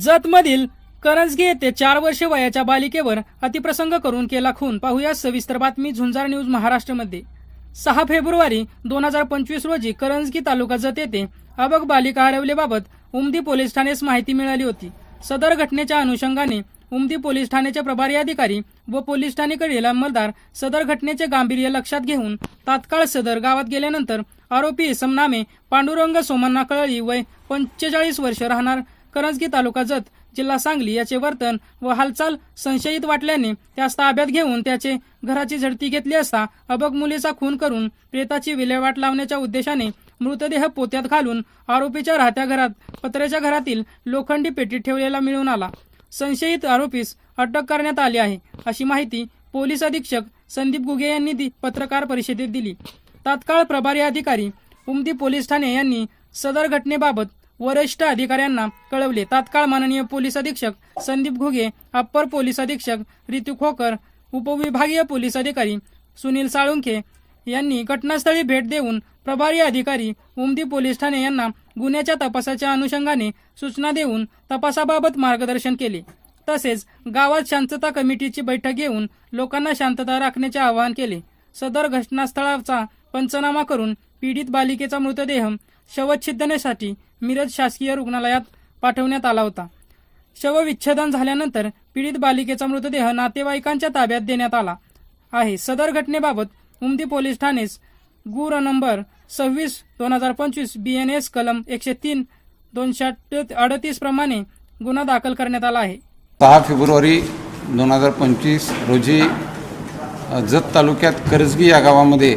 जतमधील करंजगी येथे चार वर्षे वयाच्या बालिकेवर अतिप्रसंग करून केला खून. पाहूया सविस्तर बातमी झुंजार न्यूज महाराष्ट्रमध्ये. सहा फेब्रुवारी दोन हजार पंचवीस रोजी करंजगी तालुका जत येथे अबक बालिका हरवल्याबाबत उमदी पोलीस ठाण्यास माहिती मिळाली होती. सदर घटनेच्या अनुषंगाने उमदी पोलीस ठाण्याचे प्रभारी अधिकारी व पोलीस ठाणेकडील अंमलदार सदर घटनेचे गांभीर्य लक्षात घेऊन तात्काळ सदर गावात गेल्यानंतर आरोपी इसमनामे पांडुरंग सोमन्ना कळळी वय पंचेचाळीस वर्ष राहणार. करंजगी तालुका जत जिल्हा सांगली याचे वर्तन व हालचाल संशयित वाटल्याने त्यास ताब्यात घेऊन त्याचे घराची झडती घेतली असता अबक मुलीचा खून करून प्रेताची विल्हेवाट लावण्याच्या उद्देशाने मृतदेह पोत्यात घालून आरोपीच्या राहत्या घरात पत्र्याच्या घरातील लोखंडी पेटीत ठेवलेला मिळून आला. संशयित आरोपीस अटक करण्यात आली आहे अशी माहिती पोलीस अधीक्षक संदीप गुगे यांनी पत्रकार परिषदेत दिली. तात्काळ प्रभारी अधिकारी उमदी पोलीस ठाणे यांनी सदर घटनेबाबत वरिष्ठ अधिकाऱ्यांना कळवले. तात्काळ माननीय पोलीस अधीक्षक संदीप घुगे अप्पर पोलीस अधीक्षक ऋतू खोकर उपविभागीय पोलीस अधिकारी सुनील साळुंखे यांनी घटनास्थळी भेट देऊन प्रभारी अधिकारी उमदी पोलीस ठाणे यांना गुन्ह्याच्या तपासाच्या अनुषंगाने सूचना देऊन तपासाबाबत मार्गदर्शन केले. तसेच गावात शांतता कमिटीची बैठक घेऊन लोकांना शांतता राखण्याचे आवाहन केले. सदर घटनास्थळाचा पंचनामा करून पीडित बालिकेचा मृतदेह शवच्छिदनेसाठी मिरज शासकीय रुग्णालयात पाठवण्यात आला होता. शवविच्छेदन झाल्यानंतर पीडित बालिकेचा मृतदेह नातेवाईकांच्या ताब्यात देण्यात आला आहे. सदर घटनेबाबत उमदी पोलीस ठाणेस गुर नंबर सव्वीस दोन हजार पंचवीस बी एन एस कलम एकशे तीन दोनशे अडतीस प्रमाणे गुन्हा दाखल करण्यात आला आहे. सहा फेब्रुवारी दोन हजार पंचवीस रोजी जत तालुक्यात करजगी या गावामध्ये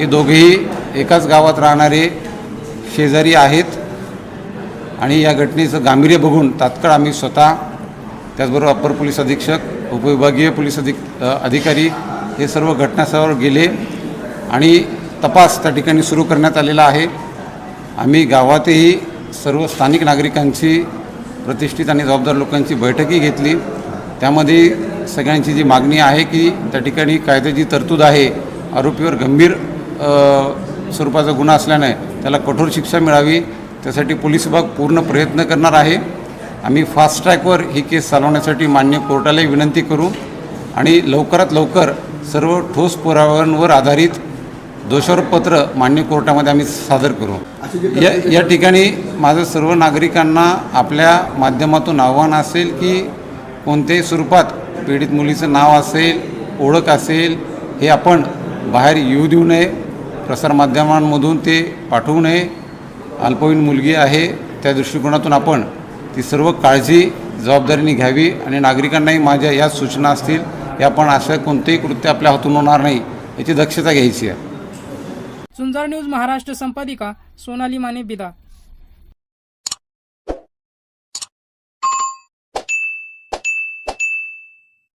हे दोघेही एकाच गावात राहणारे शेजारी आहेत. आणि या घटनेचं गांभीर्य बघून तात्काळ आम्ही स्वतः त्याचबरोबर अप्पर पोलीस अधीक्षक उपविभागीय पोलीस अधिक अधिकारी हे सर्व घटनास्थळावर गेले आणि तपास त्या ठिकाणी सुरू करण्यात आलेला आहे. आम्ही गावातही सर्व स्थानिक नागरिकांची प्रतिष्ठित आणि जबाबदार लोकांची बैठकही घेतली. त्यामध्ये सगळ्यांची जी मागणी आहे की त्या ठिकाणी कायद्याची तरतूद आहे आरोपीवर गंभीर स्वरूपाचा गुन्हा असल्याने त्याला कठोर शिक्षा मिळावी त्यासाठी पोलीस विभाग पूर्ण प्रयत्न करणार आहे. आम्ही फास्ट ट्रॅकवर ही केस चालवण्यासाठी मान्य कोर्टालाही विनंती करू आणि लवकरात लवकर सर्व ठोस पुराव्यांवर आधारित दोषारोपपत्र मान्य कोर्टामध्ये आम्ही सादर करू. या या ठिकाणी माझं सर्व नागरिकांना आपल्या माध्यमातून आव्हान असेल की कोणत्याही स्वरूपात पीडित मुलीचं नाव असेल ओळख असेल हे आपण बाहेर येऊ देऊ नये. प्रसारमाध्यमांमधून ते पाठवू नये. अल्पवयीन मुलगी आहे त्या दृष्टिकोनातून आपण ती सर्व काळजी जबाबदारीने घ्यावी आणि नागरिकांनाही माझ्या या सूचना असतील या पण असं कोणतेही कृत्य आपल्या हातून होणार नाही याची दक्षता घ्यायची आहे. सुंदर न्यूज महाराष्ट्र संपादिका सोनाली माने बिदा.